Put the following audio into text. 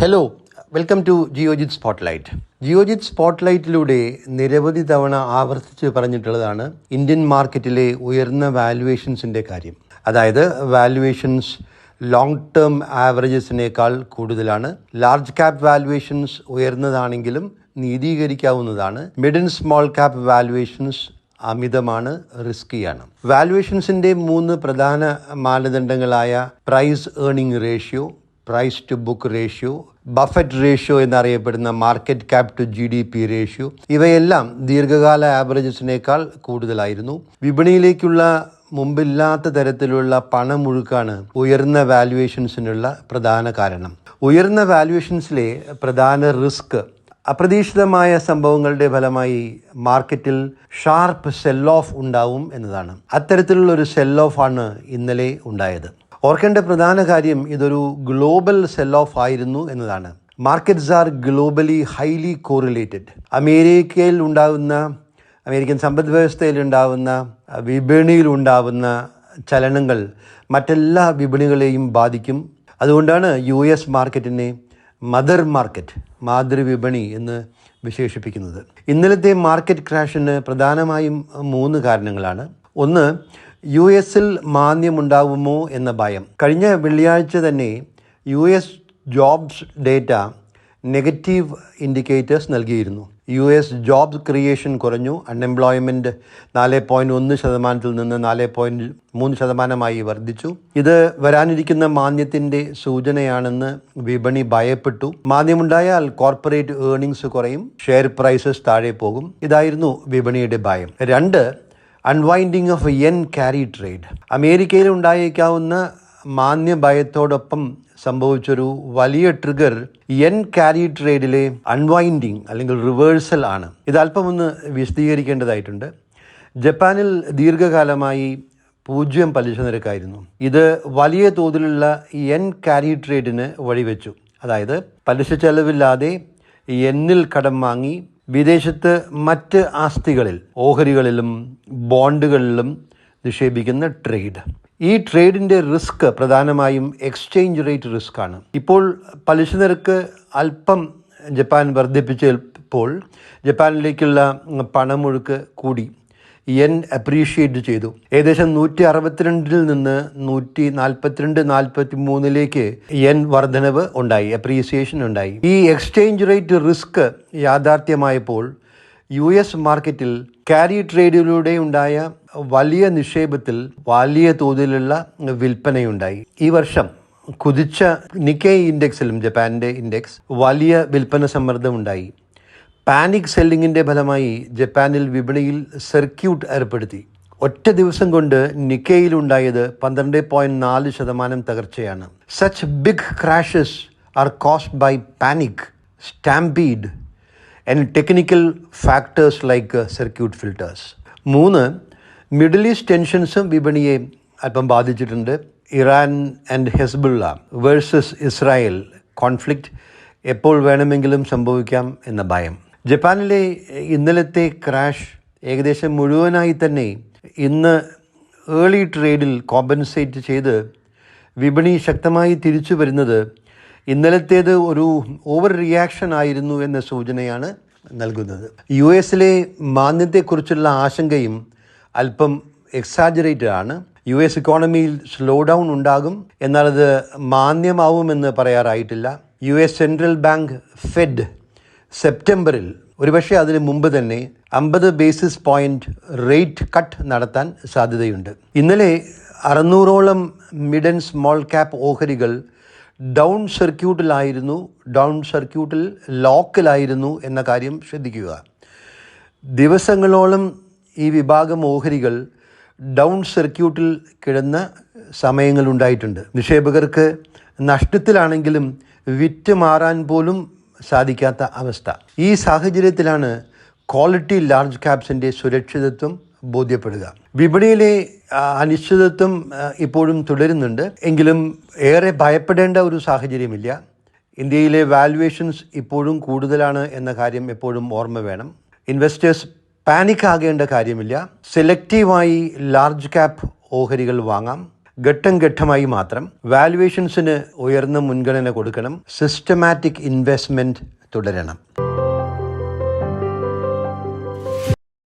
Hello welcome to Geojit spotlight Geojit സ്പോട്ട്ലൈറ്റിലൂടെ നിരവധി തവണ ആവർത്തിച്ച് പറഞ്ഞിട്ടുള്ളതാണ് ഇന്ത്യൻ മാർക്കറ്റിലെ ഉയർന്ന വാല്യുവേഷൻസിന്റെ കാര്യം. അതായത് വാല്യുവേഷൻസ് ലോങ് ടേം ആവറേജസിനേക്കാൾ കൂടുതലാണ്. ലാർജ് ക്യാപ് വാല്യുവേഷൻസ് ഉയർന്നതാണെങ്കിലും നീതീകരിക്കാവുന്നതാണ്. Mid and small cap valuations അമിതമാണ് റിസ്കിയാണ് വാല്യുവേഷൻസിന്റെ മൂന്ന് പ്രധാന മാനദണ്ഡങ്ങളായ price earning ratio price to book ratio Buffett ratio എന്നറിയപ്പെടുന്ന market cap to G D P ratio ഇവയെല്ലാം ദീർഘകാല ആവറേജസിനേക്കാൾ കൂടുതലായിരുന്നു. വിപണിയിലേക്കുള്ള മുമ്പില്ലാത്ത തരത്തിലുള്ള പണമൊഴുക്കാണ് ഉയർന്ന വാല്യുവേഷൻസിനുള്ള പ്രധാന കാരണം. ഉയർന്ന വാല്യുവേഷൻസിലെ പ്രധാന റിസ്ക് അപ്രതീക്ഷിതമായ സംഭവങ്ങളുടെ ഫലമായി മാർക്കറ്റിൽ ഷാർപ്പ് സെൽ ഓഫ് ഉണ്ടാവും എന്നതാണ്. അത്തരത്തിലുള്ള ഒരു സെൽ ഓഫ് ആണ് ഇന്നലെ ഉണ്ടായത്. ഓർക്കേണ്ട പ്രധാന കാര്യം ഇതൊരു ഗ്ലോബൽ സെൽ ഓഫ് ആയിരുന്നു എന്നതാണ്. Markets are globally highly correlated അമേരിക്കയിൽ ഉണ്ടാകുന്ന അമേരിക്കൻ സമ്പദ് വ്യവസ്ഥയിൽ ഉണ്ടാകുന്ന വിപണിയിൽ ഉണ്ടാകുന്ന ചലനങ്ങൾ മറ്റെല്ലാ വിപണികളെയും ബാധിക്കും. അതുകൊണ്ടാണ് യു എസ് മാർക്കറ്റിനെ മദർ മാർക്കറ്റ് മാതൃവിപണി എന്ന് വിശേഷിപ്പിക്കുന്നത്. ഇന്നലത്തെ മാർക്കറ്റ് ക്രാഷിന് പ്രധാനമായും മൂന്ന് കാരണങ്ങളാണ്. ഒന്ന് യു എസിൽ മാന്ദ്യമുണ്ടാകുമോ എന്ന ഭയം. കഴിഞ്ഞ വെള്ളിയാഴ്ച തന്നെ U S jobs data negative indicators നൽകിയിരുന്നു. യു എസ് ജോബ് ക്രിയേഷൻ കുറഞ്ഞു. അൺഎംപ്ലോയ്മെന്റ് നാല് പോയിന്റ് ഒന്ന് ശതമാനത്തിൽ നിന്ന് നാല് പോയിന്റ് മൂന്ന് ശതമാനമായി വർദ്ധിച്ചു. ഇത് വരാനിരിക്കുന്ന മാന്ദ്യത്തിന്റെ സൂചനയാണെന്ന് വിപണി ഭയപ്പെട്ടു. മാന്ദ്യമുണ്ടായാൽ കോർപ്പറേറ്റ് ഏർണിങ്സ് കുറയും. ഷെയർ പ്രൈസസ് താഴെ പോകും. ഇതായിരുന്നു വിപണിയുടെ ഭയം. രണ്ട് unwinding of yen carry trade അമേരിക്കയിൽ ഉണ്ടായേക്കാവുന്ന മാന്യ ഭയത്തോടൊപ്പം സംഭവിച്ചൊരു വലിയ ട്രിഗർ എൻ ക്യാരി ട്രേഡിലെ അൺവൈൻഡിങ് അല്ലെങ്കിൽ റിവേഴ്സൽ ആണ്. ഇത് അല്പമൊന്ന് വിശദീകരിക്കേണ്ടതായിട്ടുണ്ട്. ജപ്പാനിൽ ദീർഘകാലമായി പൂജ്യം പലിശ നിരക്കായിരുന്നു. ഇത് വലിയ തോതിലുള്ള എൻ ക്യാരി ട്രേഡിന് വഴിവെച്ചു. അതായത് പലിശ ചെലവില്ലാതെ എന്നിൽ കടം വാങ്ങി വിദേശത്ത് മറ്റ് ആസ്തികളിൽ ഓഹരികളിലും ബോണ്ടുകളിലും നിക്ഷേപിക്കുന്ന ട്രേഡ്. ഈ ട്രേഡിന്റെ റിസ്ക് പ്രധാനമായും എക്സ്ചേഞ്ച് റേറ്റ് റിസ്ക് ആണ് ഇപ്പോൾ പലിശ നിരക്ക് അല്പം ജപ്പാൻ വർദ്ധിപ്പിച്ചപ്പോൾ ജപ്പാനിലേക്കുള്ള പണമൊഴുക്ക് കൂടി. യെൻ അപ്രീഷിയേറ്റ് ചെയ്തു. ഏകദേശം നൂറ്റി അറുപത്തിരണ്ടിൽ നിന്ന് നൂറ്റി നാൽപ്പത്തിരണ്ട് നാൽപ്പത്തി മൂന്നിലേക്ക് യെൻ വർധനവ് ഉണ്ടായി അപ്രീസിയേഷൻ ഉണ്ടായി. ഈ എക്സ്ചേഞ്ച് റേറ്റ് റിസ്ക് യാഥാർത്ഥ്യമായപ്പോൾ യു എസ് മാർക്കറ്റിൽ ക്യാരി ട്രേഡിലൂടെ ഉണ്ടായ വലിയ നിക്ഷേപത്തിൽ വലിയ തോതിലുള്ള വിൽപ്പനയുണ്ടായി. ഈ വർഷം കുതിച്ച നിക്കേ ഇൻഡെക്സിലും ജപ്പാന്റെ ഇൻഡെക്സ് വലിയ വിൽപ്പന സമ്മർദ്ദമുണ്ടായി പാനിക് സെല്ലിങ്ങിന്റെ ഫലമായി ജപ്പാനിൽ വിപണിയിൽ സർക്യൂട്ട് ഏർപ്പെടുത്തി. ഒറ്റ ദിവസം കൊണ്ട് നിക്കയിലുണ്ടായത് പന്ത്രണ്ട് പോയിന്റ് നാല് ശതമാനം തകർച്ചയാണ്. Such big crashes are caused by panic stampede and technical factors like circuit filters മൂന്ന് മിഡിൽ ഈസ്റ്റ് ടെൻഷൻസും വിപണിയെ അല്പം ബാധിച്ചിട്ടുണ്ട്. Iran and Hezbollah versus Israel conflict എപ്പോൾ വേണമെങ്കിലും സംഭവിക്കാം എന്ന ഭയം. ജപ്പാനിലെ ഇന്നലത്തെ ക്രാഷ് ഏകദേശം മുഴുവനായി തന്നെ ഇന്ന് ഏർലി ട്രേഡിൽ കോമ്പൻസേറ്റ് ചെയ്ത് വിപണി ശക്തമായി തിരിച്ചു വരുന്നത് ഇന്നലത്തേത് ഒരു ഓവർ റിയാക്ഷൻ ആയിരുന്നു എന്ന സൂചനയാണ് നൽകുന്നത്. യു എസിലെ മാന്ദ്യത്തെക്കുറിച്ചുള്ള ആശങ്കയും അല്പം എക്സാജറേറ്റഡ് ആണ്. യു എസ് ഇക്കോണമിയിൽ സ്ലോ ഡൗൺ ഉണ്ടാകും. എന്നാൽ അത് മാന്യമാവുമെന്ന് പറയാറായിട്ടില്ല. U S central bank Fed സെപ്റ്റംബറിൽ ഒരുപക്ഷെ അതിന് മുമ്പ് തന്നെ അമ്പത് ബേസിസ് പോയിന്റ് റേറ്റ് കട്ട് നടത്താൻ സാധ്യതയുണ്ട്. ഇന്നലെ അറുന്നൂറോളം മിഡ് ആൻഡ് സ്മോൾ ക്യാപ്പ് ഓഹരികൾ ഡൗൺ സർക്യൂട്ടിലായിരുന്നു ഡൗൺ സർക്യൂട്ടിൽ ലോക്കിലായിരുന്നു എന്ന കാര്യം ശ്രദ്ധിക്കുക. ദിവസങ്ങളോളം ഈ വിഭാഗം ഓഹരികൾ ഡൗൺ സർക്യൂട്ടിൽ കിടന്ന സമയങ്ങളുണ്ടായിട്ടുണ്ട്. നിക്ഷേപകർക്ക് നഷ്ടത്തിലാണെങ്കിലും വിറ്റ് മാറാൻ പോലും സാധിക്കാത്ത അവസ്ഥ. ഈ സാഹചര്യത്തിലാണ് ക്വാളിറ്റി ലാർജ് ക്യാപ്സിന്റെ സുരക്ഷിതത്വം ബോധ്യപ്പെടുക. വിപണിയിലെ അനിശ്ചിതത്വം ഇപ്പോഴും തുടരുന്നുണ്ട്. എങ്കിലും ഏറെ ഭയപ്പെടേണ്ട ഒരു സാഹചര്യമില്ല. ഇന്ത്യയിലെ വാല്യുവേഷൻസ് ഇപ്പോഴും കൂടുതലാണ് എന്ന കാര്യം എപ്പോഴും ഓർമ്മ വേണം. ഇൻവെസ്റ്റേഴ്സ് പാനിക് ആകേണ്ട കാര്യമില്ല. സെലക്റ്റീവായി ലാർജ് ക്യാപ് ഓഹരികൾ വാങ്ങാം. ഘട്ടം ഘട്ടമായി മാത്രം വാലുവേഷൻസിന് ഉയർന്ന മുൻഗണന കൊടുക്കണം. സിസ്റ്റമാറ്റിക് ഇൻവെസ്റ്റ്മെന്റ് തുടരണം.